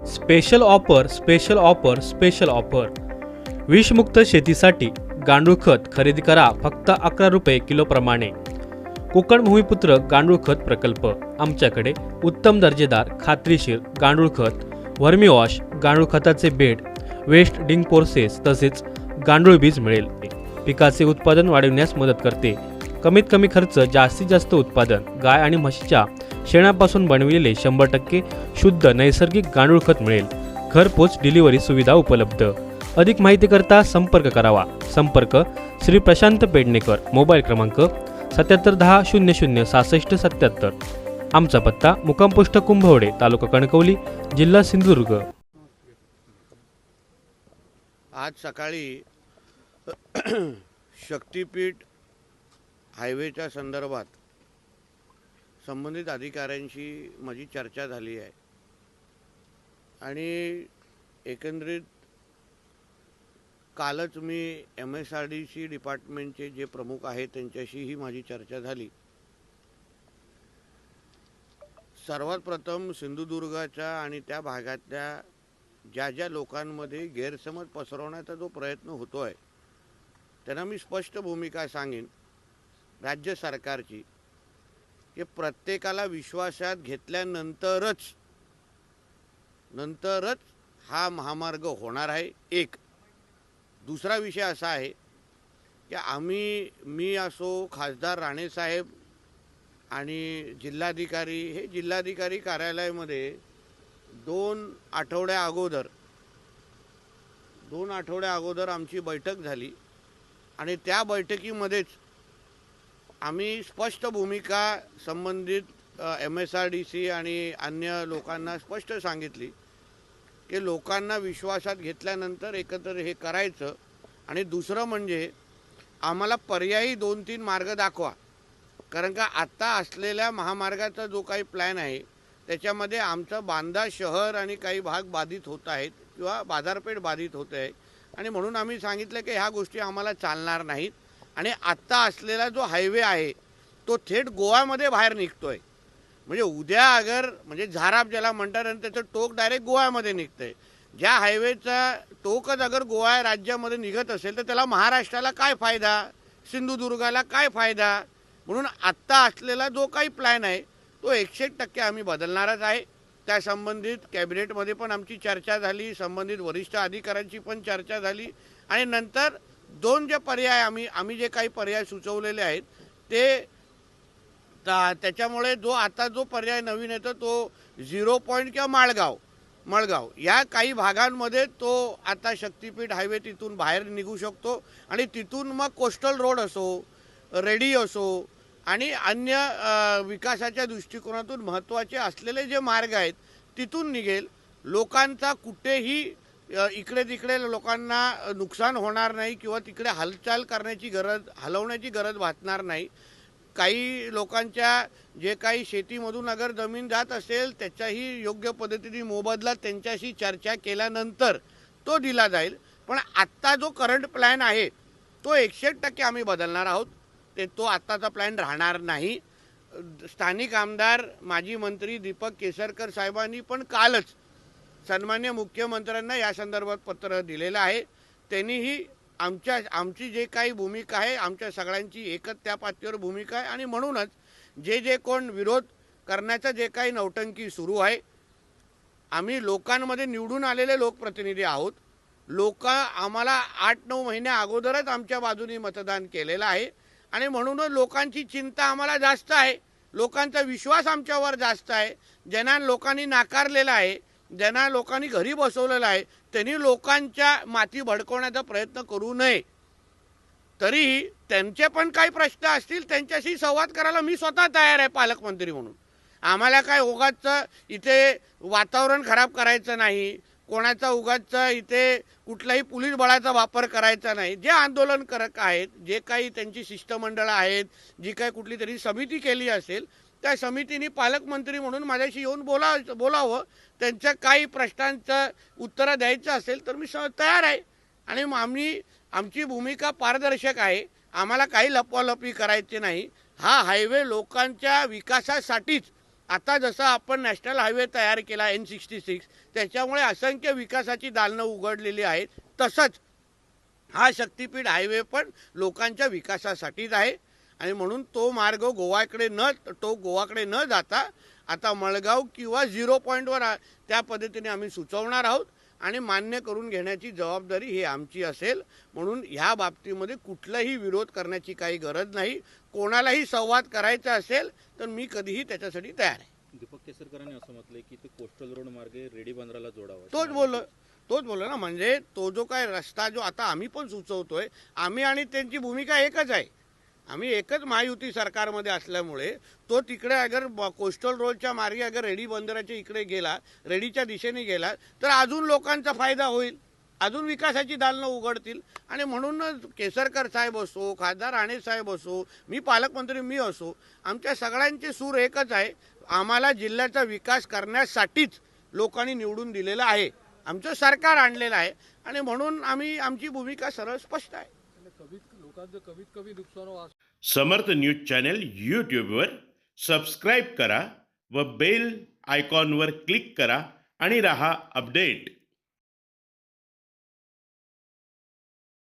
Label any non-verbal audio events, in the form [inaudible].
Special offer special offer special offer. विषमुक्त शेतीसाठी गांडूळ खत खरेदी करा फक्त अकरा रुपये किलोप्रमाणे कोकण भूमिपुत्र गांडूळ खत प्रकल्प. आमच्याकडे उत्तम दर्जेदार खात्रीशीर गांडूळ खत वर्मी वॉश गांडूळ खताचे बेड वेस्ट डिंग पोर्सेस तसेच गांडूळ बीज मिळेल. पिकाचे उत्पादन वाढविण्यास मदत करते. कमीत कमी खर्च जास्तीत जास्त उत्पादन गाय आणि म्हशीच्या शेणापासून बनविलेले शंभर टक्के शुद्ध नैसर्गिक गांडूळ खत मिळेल. घरपोच डिलिव्हरी सुविधा उपलब्ध. अधिक माहितीकरता संपर्क करावा. संपर्क श्री प्रशांत पेडणेकर मोबाईल क्रमांक सत्याहत्तर दहा शून्य शून्य सहासष्ट सत्याहत्तर. आमचा पत्ता मुक्काम कुंभवडे तालुका कणकवली जिल्हा सिंधुदुर्ग. आज सकाळी [clears throat] शक्तीपीठ हायवेच्या संदर्भात संबंधित अधिकाऱ्यांशी माझी चर्चा झाली आहे. आणि एकंदरीत कालच मी M S R D C डिपार्टमेंटचे जे प्रमुख आहेत त्यांच्याशीही माझी चर्चा झाली. सर्वात प्रथम सिंधुदुर्गाच्या आणि त्या भागातल्या ज्या ज्या लोकांमध्ये गैरसमज पसरवण्याचा जो प्रयत्न होतो आहे त्यांना मी स्पष्ट भूमिका सांगेन. राज्य सरकारची की प्रत्येकाला विश्वासात घेतल्यानंतरच नंतरच हा महामार्ग होणार आहे एक. दुसरा विषय असा आहे की आम्ही मी असो खासदार राणेसाहेब आणि जिल्हाधिकारी हे जिल्हाधिकारी कार्यालयामध्ये दोन आठवड्या अगोदर दोन आठवड्या अगोदर आमची बैठक झाली आणि त्या बैठकीमध्येच आम्ही स्पष्ट भूमिका संबंधित M S R D C आणि अन्य लोकांना स्पष्ट सांगितली की लोकांना विश्वासात घेतल्यानंतर एकत्र हे करायचं आणि दुसरं म्हणजे आम्हाला पर्यायी दोन तीन मार्ग दाखवा. कारण का आत्ता असलेल्या महामार्गाचा जो काही प्लॅन आहे त्याच्यामध्ये आमचं बांदा शहर आणि काही भाग बाधित होत आहेत किंवा बाजारपेठ बाधित होत आहे. आणि म्हणून आम्ही सांगितलं की ह्या गोष्टी आम्हाला चालणार नाहीत. आणि आत्ता असलेला जो हायवे आहे तो थेट गोव्यामध्ये बाहेर निघतो आहे म्हणजे उद्या अगर म्हणजे झाराप ज्याला म्हणतात आणि त्याचं टोक डायरेक्ट गोव्यामध्ये निघतंय. ज्या हायवेचा टोकच अगर गोवा राज्यामध्ये निघत असेल तर त्याला महाराष्ट्राला काय फायदा? सिंधुदुर्गाला काय फायदा? म्हणून आत्ता असलेला जो काही प्लॅन आहे तो एकशे टक्के आम्ही बदलणारच आहे. त्या संबंधित कॅबिनेटमध्ये पण आमची चर्चा झाली संबंधित वरिष्ठ अधिकाऱ्यांची पण चर्चा झाली. आणि नंतर दोन जे पर्याय आम्ही आम्ही जे काही पर्याय सुचवलेले आहेत ते ता- त्याच्यामुळे जो आता जो पर्याय नवीन येतो तो झिरो पॉईंट किंवा माळगाव मळगाव. या काही भागांमध्ये तो आता शक्तीपीठ हायवे तिथून बाहेर निघू शकतो आणि तिथून मग कोस्टल रोड असो रेडी असो आणि अन्य विकासाच्या दृष्टिकोनातून महत्त्वाचे असलेले जे मार्ग आहेत तिथून निघेल. लोकांचा कुठेही इकडे तिकडे लोकांना नुकसान होणार नाही किंवा तिकडे हालचाल करण्याची गरज हलवण्याची गरज भासणार नाही. काही लोकांच्या जे काही शेतीमधून अगर जमीन जात असेल त्याचाही योग्य पद्धतीने मोबदला त्यांच्याशी चर्चा केल्यानंतर तो दिला जाईल. पण आत्ता जो करंट प्लॅन आहे तो एकशे टक्के आम्ही बदलणार आहोत. ते तो आत्ताचा प्लॅन राहणार नाही. स्थानिक आमदार माजी मंत्री दीपक केसरकर साहेबांनी पण कालच सन्मान्य मुख्यमंत्र्यांना या संदर्भात पत्र दिलेलं आहे. त्यांनीही आमच्या आमची जे काही भूमिका आहे आमच्या सगळ्यांची एकच त्या पातळीवर भूमिका आहे. आणि म्हणूनच जे जे कोण विरोध करण्याचं जे काही नौटंकी सुरू आहे आम्ही लोकांमध्ये निवडून आलेले लोकप्रतिनिधी आहोत. लोक आम्हाला आठ नऊ महिन्या अगोदरच आमच्या बाजूने मतदान केलेलं आहे. आणि म्हणूनच लोकांची चिंता आम्हाला जास्त आहे. लोकांचा विश्वास आमच्यावर जास्त आहे. ज्यांना लोकांनी नाकारलेला आहे ज्यांना लोकांनी घरी बसवलेलं आहे त्यांनी लोकांच्या माती भडकवण्याचा प्रयत्न करू नये. तरीही त्यांचे पण काही प्रश्न असतील त्यांच्याशी संवाद करायला मी स्वतः तयार आहे पालकमंत्री म्हणून. आम्हाला काय उगाचचं इथे वातावरण खराब करायचं नाही कोणाचा उगाचचं इथे कुठलाही पोलीस बळाचा वापर करायचा नाही. जे आंदोलनकारक आहेत जे काही त्यांची शिष्टमंडळं आहेत जी काही कुठली तरी समिती केली असेल त्या समितीने पालकमंत्री म्हणून माझ्याशी येऊन बोला बोलावं. त्यांच्या काही प्रश्नांचं उत्तरं द्यायचं असेल तर मी स तयार आहे. आणि मग आम्ही आमची भूमिका पारदर्शक आहे. आम्हाला काही लपवालपी करायची नाही. हा हायवे लोकांच्या विकासासाठीच. आता जसं आपण नॅशनल हायवे तयार केला एन सिक्स्टी सिक्स त्याच्यामुळे असंख्य विकासाची दालनं उघडलेली आहेत. तसंच हा शक्तीपीठ हायवे पण लोकांच्या विकासासाठीच आहे. आणि म्हणून तो मार्ग गोवाकडे न तो गोवाकडे न जाता आता मळगाव किंवा झिरो पॉईंटवर त्या पद्धतीने आम्ही सुचवणार आहोत आणि मान्य करून घेण्याची जबाबदारी ही आमची असेल. म्हणून ह्या बाबतीमध्ये कुठलाही विरोध करण्याची काही गरज नाही. कोणालाही संवाद करायचा असेल तर मी कधीही त्याच्यासाठी तयार आहे. दीपक केसरकरांनी असं म्हटलंय की ते कोस्टल रोड मार्गे रेडी बंदराला जोडावं. तोच बोललो तोच बोललो ना. म्हणजे तो जो काय रस्ता जो आता आम्ही पण सुचवतोय आम्ही आणि त्यांची भूमिका एकच आहे. आम्ही एकच महायुती सरकारमध्ये असल्यामुळे तो तिकडे अगर ब- कोस्टल रोडच्या मार्गे अगर रेडी बंदराच्या इकडे गेला रेडीच्या दिशेने गेला तर अजून लोकांचा फायदा होईल. अजून विकासाची दालनं उघडतील. आणि म्हणूनच केसरकर साहेब असो खासदार राणे साहेब असो मी पालकमंत्री मी असो आमच्या सगळ्यांचे सूर एकच आहे. आम्हाला जिल्ह्याचा विकास करण्यासाठीच लोकांनी निवडून दिलेलं आहे. आमचं सरकार आणलेलं आहे. आणि म्हणून आम्ही आमची भूमिका सरळ स्पष्ट आहे. लोकांचं कमीत कमी नुकसान व्हा समर्थ न्यूज चॅनल यूट्यूबवर सबस्क्राईब करा व बेल आयकॉनवर क्लिक करा आणि रहा अपडेट.